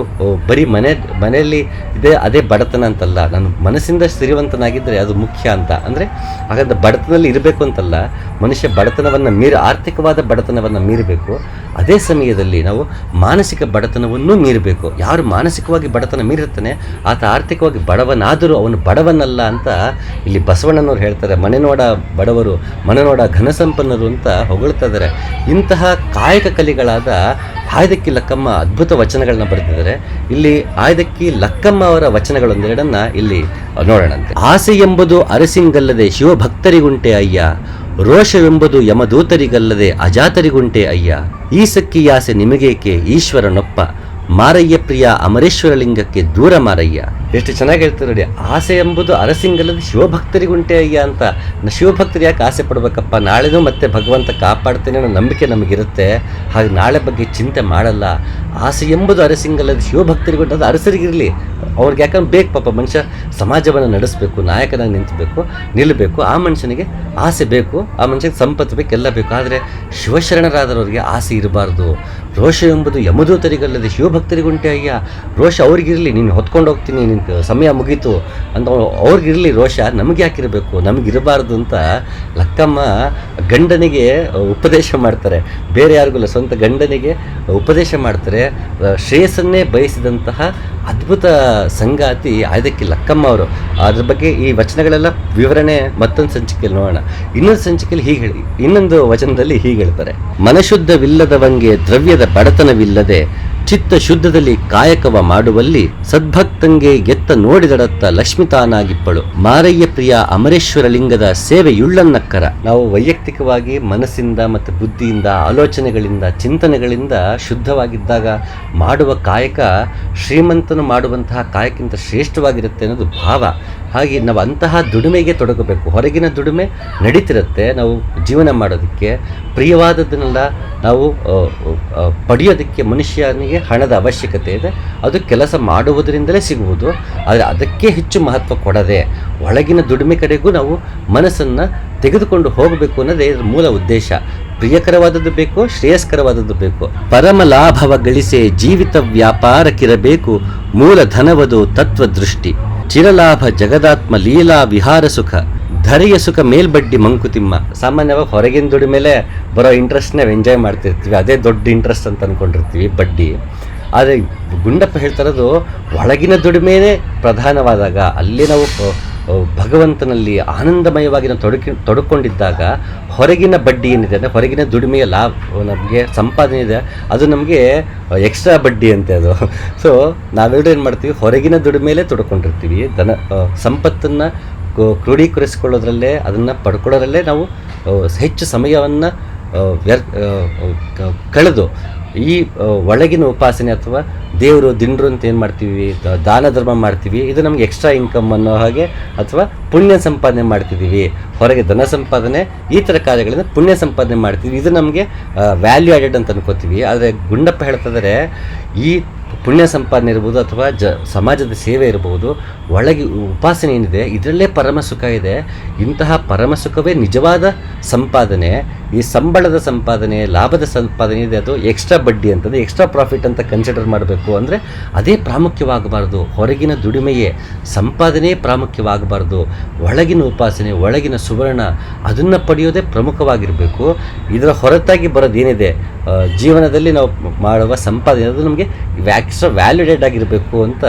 ಬರೀ ಮನೆ, ಮನೆಯಲ್ಲಿ ಇದೆ, ಅದೇ ಬಡತನ ಅಂತಲ್ಲ. ನಾನು ಮನಸ್ಸಿಂದ ಸಿರಿವಂತನಾಗಿದ್ದರೆ ಅದು ಮುಖ್ಯ ಅಂತ. ಅಂದರೆ ಹಾಗಂತ ಬಡತನದಲ್ಲಿ ಇರಬೇಕು ಅಂತಲ್ಲ. ಮನುಷ್ಯ ಬಡತನವನ್ನು ಮೀರಿ, ಆರ್ಥಿಕವಾದ ಬಡತನವನ್ನು ಮೀರಬೇಕು. ಅದೇ ಸಮಯದಲ್ಲಿ ನಾವು ಮಾನಸಿಕ ಬಡತನವನ್ನು ಮೀರಬೇಕು. ಯಾರು ಮಾನಸಿಕವಾಗಿ ಬಡತನ ಮೀರಿರ್ತಾನೆ ಆತ ಆರ್ಥಿಕವಾಗಿ ಬಡವನಾದರೂ ಅವನು ಬಡವನಲ್ಲ ಅಂತ ಇಲ್ಲಿ ಬಸವಣ್ಣನವ್ರು ಹೇಳ್ತಾರೆ. ಮನೆ ನೋಡ ಬಡವರು ಮನೆ ನೋಡ ಘನಸಂಪನ್ನರು ಅಂತ ಹೊಗಳ್ತಾ ಇದ್ದಾರೆ. ಇಂತಹ ಕಾಯಕ ಕಲಿಗಳಾದ ಆಯ್ದಕ್ಕಿ ಲಕ್ಕಮ್ಮ ಅದ್ಭುತ ವಚನಗಳನ್ನ ಬರೆದಿದ್ದಾರೆ. ಇಲ್ಲಿ ಆಯ್ದಕ್ಕಿ ಲಕ್ಕಮ್ಮ ಅವರ ವಚನಗಳೊಂದೆರಡನ್ನ ಇಲ್ಲಿ ನೋಡೋಣಂತೆ. ಆಸೆ ಎಂಬುದು ಅರಸಿಂಗಲ್ಲದೆ ಶಿವಭಕ್ತರಿಗುಂಟೆ ಅಯ್ಯ. ರೋಷವೆಂಬುದು ಯಮದೂತರಿಗಲ್ಲದೆ ಅಜಾತರಿಗುಂಟೆ ಅಯ್ಯ. ಈ ಸಕ್ಕಿಯಾಸೆ ನಿಮಗೇಕೆ ಈಶ್ವರನೊಪ್ಪ? ಮಾರಯ್ಯ ಪ್ರಿಯ ಅಮರೇಶ್ವರ ಲಿಂಗಕ್ಕೆ ದೂರ ಮಾರಯ್ಯ. ಎಷ್ಟು ಚೆನ್ನಾಗಿ ಹೇಳ್ತಾರೆ ನೋಡಿ, ಆಸೆ ಎಂಬುದು ಅರಸಿಂಗಲ್ಲದೆ ಶಿವಭಕ್ತರಿಗುಂಟೆ ಅಯ್ಯ ಅಂತ. ಶಿವಭಕ್ತರು ಯಾಕೆ ಆಸೆ ಪಡ್ಬೇಕಪ್ಪ? ನಾಳೆನೂ ಮತ್ತೆ ಭಗವಂತ ಕಾಪಾಡ್ತೇನೆ ಅನ್ನೋ ನಂಬಿಕೆ ನಮಗಿರುತ್ತೆ. ಹಾಗೆ ನಾಳೆ ಬಗ್ಗೆ ಚಿಂತೆ ಮಾಡಲ್ಲ. ಆಸೆ ಎಂಬುದು ಅರಸಿಂಗಲ್ಲದೆ ಶಿವಭಕ್ತರಿಗೆ ಅದು ಅರಸರಿಗಿರಲಿ. ಅವ್ರಿಗೆ ಯಾಕಂದ್ರೆ ಬೇಕು ಪಾಪ ಮನುಷ್ಯ ಸಮಾಜವನ್ನು ನಡೆಸಬೇಕು, ನಾಯಕನಾಗಿ ನಿಂತಬೇಕು ನಿಲ್ಲಬೇಕು ಆ ಮನುಷ್ಯನಿಗೆ ಆಸೆ ಬೇಕು, ಆ ಮನುಷ್ಯನಿಗೆ ಸಂಪತ್ತು ಬೇಕು, ಎಲ್ಲ ಬೇಕು. ಆದರೆ ಶಿವಶರಣರಾದರವರಿಗೆ ಆಸೆ ಇರಬಾರ್ದು. ರೋಷ ಎಂಬುದು ಯಮದೂತರಿಗಲ್ಲದೆ ಶಿವಭಕ್ತರಿಗುಂಟೆ ಅಯ್ಯ. ರೋಷ ಅವ್ರಿಗಿರಲಿ, ನೀನು ಹೊತ್ಕೊಂಡು ಹೋಗ್ತೀನಿ ನಿನ್ನ ಸಮಯ ಮುಗೀತು ಅಂತ ಅವ್ರು- ಅವ್ರಿಗಿರಲಿ ರೋಷ, ನಮಗೆ ಯಾಕಿರಬೇಕು ನಮಗಿರಬಾರ್ದು ಅಂತ ಲಕ್ಕಮ್ಮ ಗಂಡನಿಗೆ ಉಪದೇಶ ಮಾಡ್ತಾರೆ. ಬೇರೆ ಯಾರಿಗೂ ಇಲ್ಲ, ಸ್ವಂತ ಗಂಡನಿಗೆ ಉಪದೇಶ ಮಾಡ್ತಾರೆ. ಶ್ರೇಯಸ್ಸನ್ನೇ ಬಯಸಿದಂತಹ ಅದ್ಭುತ ಸಂಗಾತಿ ಆಯ್ದಕ್ಕಿ ಲಕ್ಕಮ್ಮ ಅವರು. ಅದ್ರ ಬಗ್ಗೆ ಈ ವಚನಗಳೆಲ್ಲ ವಿವರಣೆ ಮತ್ತೊಂದು ಸಂಚಿಕೆಯಲ್ಲಿ ನೋಡೋಣ. ಇನ್ನೊಂದು ಸಂಚಿಕೆಯಲ್ಲಿ ಹೀಗೆ ಹೇಳಿ, ಇನ್ನೊಂದು ವಚನದಲ್ಲಿ ಹೀಗೆ ಹೇಳ್ತಾರೆ. ಮನಶುದ್ಧವಿಲ್ಲದವಂಗೆ ದ್ರವ್ಯದ ಬಡತನವಿಲ್ಲದೆ ಚಿತ್ತ ಶುದ್ಧದಲ್ಲಿ ಕಾಯಕವ ಮಾಡುವಲ್ಲಿ ಸದ್ಭಕ್ತಂಗೆ ಎತ್ತ ನೋಡಿದಡತ್ತ ಲಕ್ಷ್ಮಿತಾನಾಗಿಪ್ಪಳು ಮಾರಯ್ಯ ಪ್ರಿಯ ಅಮರೇಶ್ವರ ಲಿಂಗದ ಸೇವೆಯುಳ್ಳನ್ನಕ್ಕರ. ನಾವು ವೈಯಕ್ತಿಕವಾಗಿ ಮನಸ್ಸಿಂದ ಮತ್ತು ಬುದ್ಧಿಯಿಂದ, ಆಲೋಚನೆಗಳಿಂದ, ಚಿಂತನೆಗಳಿಂದ ಶುದ್ಧವಾಗಿದ್ದಾಗ ಮಾಡುವ ಕಾಯಕ ಶ್ರೀಮಂತನು ಮಾಡುವಂತಹ ಕಾಯಕ್ಕಿಂತ ಶ್ರೇಷ್ಠವಾಗಿರುತ್ತೆ ಅನ್ನೋದು ಭಾವ. ಹಾಗೆ ನಾವು ಅಂತಹ ದುಡಿಮೆಗೆ ತೊಡಗಬೇಕು. ಹೊರಗಿನ ದುಡಿಮೆ ನಡೀತಿರುತ್ತೆ. ನಾವು ಜೀವನ ಮಾಡೋದಕ್ಕೆ ಪ್ರಿಯವಾದದ್ದನ್ನೆಲ್ಲ ನಾವು ಪಡೆಯೋದಕ್ಕೆ ಮನುಷ್ಯನಿಗೆ ಹಣದ ಅವಶ್ಯಕತೆ ಇದೆ. ಅದು ಕೆಲಸ ಮಾಡುವುದರಿಂದಲೇ ಸಿಗುವುದು. ಆದರೆ ಅದಕ್ಕೆ ಹೆಚ್ಚು ಮಹತ್ವ ಕೊಡದೆ ಒಳಗಿನ ದುಡಿಮೆ ಕಡೆಗೂ ನಾವು ಮನಸ್ಸನ್ನು ತೆಗೆದುಕೊಂಡು ಹೋಗಬೇಕು ಅನ್ನೋದೇ ಇದರ ಮೂಲ ಉದ್ದೇಶ. ಪ್ರಿಯಕರವಾದದ್ದು ಬೇಕು, ಶ್ರೇಯಸ್ಕರವಾದದ್ದು ಬೇಕು. ಪರಮ ಲಾಭವ ಗಳಿಸೆ ಜೀವಿತ ವ್ಯಾಪಾರಕ್ಕಿರಬೇಕು. ಮೂಲ ಧನವದು ತತ್ವದೃಷ್ಟಿ. ಚಿರಲಾಭ ಜಗದಾತ್ಮ ಲೀಲಾ ವಿಹಾರ ಸುಖ. ಧರೆಯ ಸುಖ ಮೇಲ್ಬಡ್ಡಿ ಮಂಕುತಿಮ್ಮ. ಸಾಮಾನ್ಯವಾಗಿ ಹೊರಗಿನ ದುಡಿ ಮೇಲೆ ಬರೋ ಇಂಟ್ರೆಸ್ಟ್ ನಾವು ಎಂಜಾಯ್ ಮಾಡ್ತಿರ್ತೀವಿ. ಅದೇ ದೊಡ್ಡ ಇಂಟ್ರೆಸ್ಟ್ ಅಂತ ಅನ್ಕೊಂಡಿರ್ತೀವಿ ಬಡ್ಡಿ. ಆದರೆ ಗುಂಡಪ್ಪ ಹೇಳ್ತಾ ಇರೋದು, ಒಳಗಿನ ದುಡಿಮೆನೇ ಪ್ರಧಾನವಾದಾಗ, ಅಲ್ಲಿ ನಾವು ಭಗವಂತನಲ್ಲಿ ಆನಂದಮಯವಾಗಿ ನಾವು ತೊಡಕಿ, ತೊಡಕೊಂಡಿದ್ದಾಗ ಹೊರಗಿನ ಬಡ್ಡಿ ಏನಿದೆ ಅಂದರೆ ಹೊರಗಿನ ದುಡಿಮೆಯ ಲಾಭ ನಮಗೆ ಸಂಪಾದನೆ ಇದೆ. ಅದು ನಮಗೆ ಎಕ್ಸ್ಟ್ರಾ ಬಡ್ಡಿ ಅಂತೆ ಅದು. ಸೊ ನಾವೆಲ್ಲರೂ ಏನು ಮಾಡ್ತೀವಿ? ಹೊರಗಿನ ದುಡಿಮೆಯಲ್ಲೇ ತೊಡ್ಕೊಂಡಿರ್ತೀವಿ. ಧನ ಸಂಪತ್ತನ್ನು ಕ್ರೋಢೀಕರಿಸಿಕೊಳ್ಳೋದ್ರಲ್ಲೇ ಅದನ್ನು ಪಡ್ಕೊಳ್ಳೋದ್ರಲ್ಲೇ ನಾವು ಹೆಚ್ಚು ಸಮಯವನ್ನು ವ್ಯರ್ ಕಳೆದು ಈ ಒಳಗಿನ ಉಪಾಸನೆ ಅಥವಾ ದೇವರು ದಿಂಡ್ರು ಅಂತ ಏನು ಮಾಡ್ತೀವಿ? ದಾನ ಧರ್ಮ ಮಾಡ್ತೀವಿ. ಇದು ನಮ್ಗೆ ಎಕ್ಸ್ಟ್ರಾ ಇನ್ಕಮ್ ಅನ್ನೋ ಹಾಗೆ ಅಥವಾ ಪುಣ್ಯ ಸಂಪಾದನೆ ಮಾಡ್ತಿದ್ದೀವಿ. ಹೊರಗೆ ಧನ ಸಂಪಾದನೆ, ಈ ಥರ ಕಾರ್ಯಗಳಿಂದ ಪುಣ್ಯ ಸಂಪಾದನೆ ಮಾಡ್ತೀವಿ. ಇದು ನಮಗೆ ವ್ಯಾಲ್ಯೂ ಆ್ಯಡೆಡ್ ಅಂತ ಅನ್ಕೋತೀವಿ. ಆದರೆ ಗುಂಡಪ್ಪ ಹೇಳ್ತಾ ಇದ್ದಾರೆ ಈ ಪುಣ್ಯ ಸಂಪಾದನೆ ಇರ್ಬೋದು ಅಥವಾ ಜ, ಸಮಾಜದ ಸೇವೆ ಇರ್ಬೋದು, ಒಳಗೆ ಉಪಾಸನೆ ಏನಿದೆ, ಇದರಲ್ಲೇ ಪರಮ ಸುಖ ಇದೆ. ಇಂತಹ ಪರಮ ಸುಖವೇ ನಿಜವಾದ ಸಂಪಾದನೆ. ಈ ಸಂಬಳದ ಸಂಪಾದನೆ, ಲಾಭದ ಸಂಪಾದನೆ ಇದೆ, ಅದು ಎಕ್ಸ್ಟ್ರಾ ಬಡ್ಡಿ ಅಂತಂದರೆ ಎಕ್ಸ್ಟ್ರಾ ಪ್ರಾಫಿಟ್ ಅಂತ ಕನ್ಸಿಡರ್ ಮಾಡಬೇಕು ಅಂದರೆ ಅದೇ ಪ್ರಾಮುಖ್ಯವಾಗಬಾರ್ದು. ಹೊರಗಿನ ದುಡಿಮೆಯೇ ಸಂಪಾದನೆ ಪ್ರಾಮುಖ್ಯವಾಗಬಾರ್ದು. ಒಳಗಿನ ಉಪಾಸನೆ, ಒಳಗಿನ ಸುವರ್ಣ, ಅದನ್ನು ಪಡೆಯೋದೇ ಪ್ರಮುಖವಾಗಿರಬೇಕು. ಇದರ ಹೊರತಾಗಿ ಬರೋದೇನಿದೆ? ಜೀವನದಲ್ಲಿ ನಾವು ಮಾಡುವ ಸಂಪಾದನೆ, ಅದು ನಮಗೆ ಎಕ್ಸ್ಟ್ರಾ ವ್ಯಾಲ್ಯೂಡೆಡ್ ಆಗಿರಬೇಕು ಅಂತ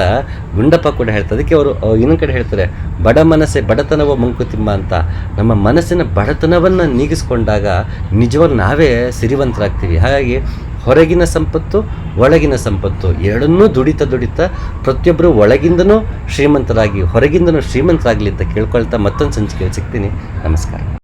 ಗುಂಡಪ್ಪ ಕೂಡ ಹೇಳ್ತಾರೆ. ಅದಕ್ಕೆ ಅವರು ಇನ್ನೊಂದು ಕಡೆ ಹೇಳ್ತಾರೆ, ಬಡ ಮನಸ್ಸೆ ಬಡತನವ ಮಂಕುತಿಮ್ಮ ಅಂತ. ನಮ್ಮ ಮನಸ್ಸಿನ ಬಡತನವನ್ನು ನೀಗಿಸ್ಕೊಂಡಾಗ ನಿಜವಾಗಿ ನಾವೇ ಸಿರಿವಂತರಾಗ್ತೀವಿ. ಹಾಗಾಗಿ ಹೊರಗಿನ ಸಂಪತ್ತು, ಒಳಗಿನ ಸಂಪತ್ತು ಎರಡನ್ನೂ ದುಡಿತಾ ದುಡಿತಾ ಪ್ರತಿಯೊಬ್ಬರು ಒಳಗಿಂದನೂ ಶ್ರೀಮಂತರಾಗಿ, ಹೊರಗಿಂದನೂ ಶ್ರೀಮಂತರಾಗಲಿ ಅಂತ ಕೇಳ್ಕೊಳ್ತಾ ಮತ್ತೊಂದು ಸಂಚಿಕೆಯಲ್ಲಿ ಸಿಗ್ತೀನಿ. ನಮಸ್ಕಾರ.